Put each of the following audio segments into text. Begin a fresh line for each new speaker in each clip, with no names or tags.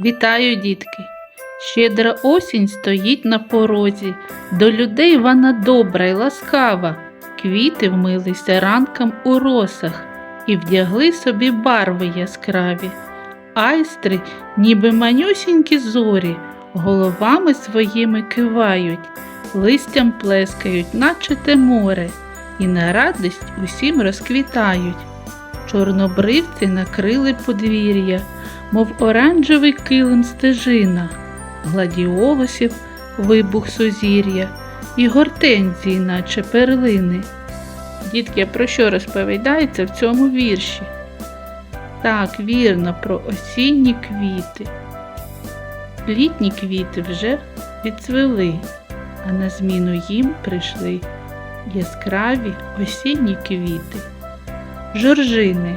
Вітаю, дітки! Щедра осінь стоїть на порозі, до людей вона добра й ласкава. Квіти вмилися ранком у росах і вдягли собі барви яскраві. Айстри, ніби манюсінькі зорі, головами своїми кивають, листям плескають, наче те море, і на радість усім розквітають. Чорнобривці накрили подвір'я, мов оранжевий килим стежина, гладіолусів вибух сузір'я і гортензії, наче перлини. Дітки, про що розповідається в цьому вірші? Так, вірно, про осінні квіти. Літні квіти вже відцвели, а на зміну їм прийшли яскраві осінні квіти. Жоржини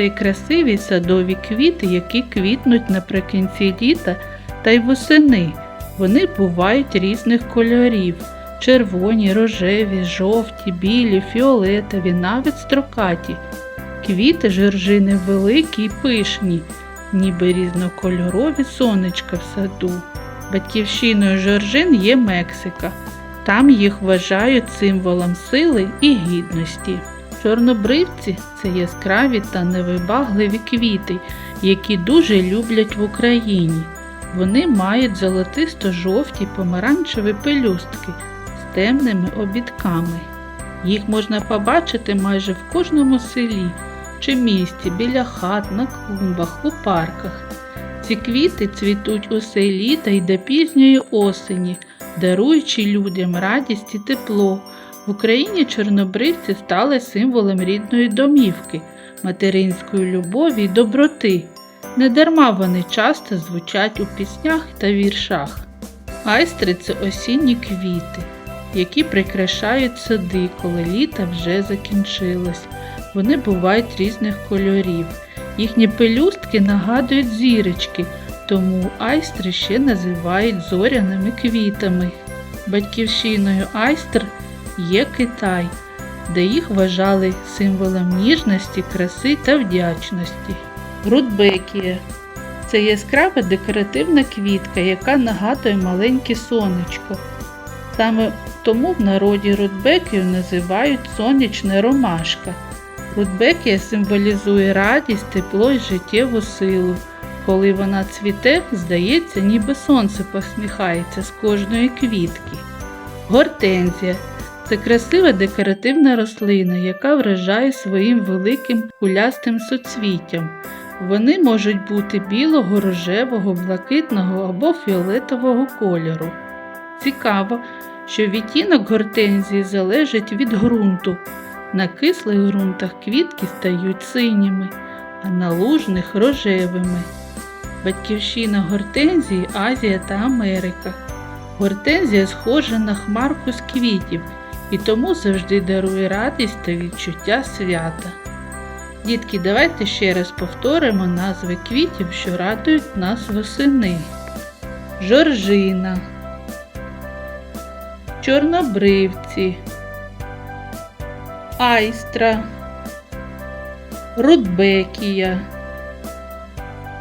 це красиві садові квіти, які квітнуть наприкінці літа та й восени. Вони бувають різних кольорів червоні, рожеві, жовті, білі, фіолетові, навіть строкаті. Квіти жоржини великі й пишні, ніби різнокольорові сонечка в саду. Батьківщиною жоржин є Мексика. Там їх вважають символом сили і гідності. Чорнобривці це яскраві та невибагливі квіти, які дуже люблять в Україні. Вони мають золотисто-жовті помаранчеві пелюстки з темними обідками. Їх можна побачити майже в кожному селі чи місті, біля хат, на клумбах, у парках. Ці квіти цвітуть усе літо й до пізньої осені, даруючи людям радість і тепло. В Україні чорнобривці стали символом рідної домівки, материнської любові й доброти. Недарма вони часто звучать у піснях та віршах. Айстри це осінні квіти, які прикрашають сади, коли літо вже закінчилось. Вони бувають різних кольорів. Їхні пелюстки нагадують зірочки, тому айстри ще називають зоряними квітами. Батьківщиною айстр є Китай, де їх вважали символом ніжності, краси та вдячності. Рудбекія це яскрава декоративна квітка, яка нагадує маленьке сонечко. Саме тому в народі рудбекію називають сонячна ромашка. Рудбекія символізує радість, тепло й життєву силу. Коли вона цвіте, здається, ніби сонце посміхається з кожної квітки. Гортензія це красива декоративна рослина, яка вражає своїм великим кулястим суцвіттям. Вони можуть бути білого, рожевого, блакитного або фіолетового кольору. Цікаво, що відтінок гортензії залежить від ґрунту. На кислих ґрунтах квітки стають синіми, а на лужних рожевими. Батьківщина гортензії Азія та Америка. Гортензія схожа на хмарку з квітів і тому завжди дарує радість та відчуття свята. Дітки, давайте ще раз повторимо назви квітів, що радують нас восени. Жоржина, чорнобривці, айстра, рудбекія,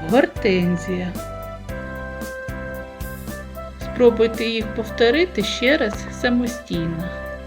гортензія. Спробуйте їх повторити ще раз самостійно.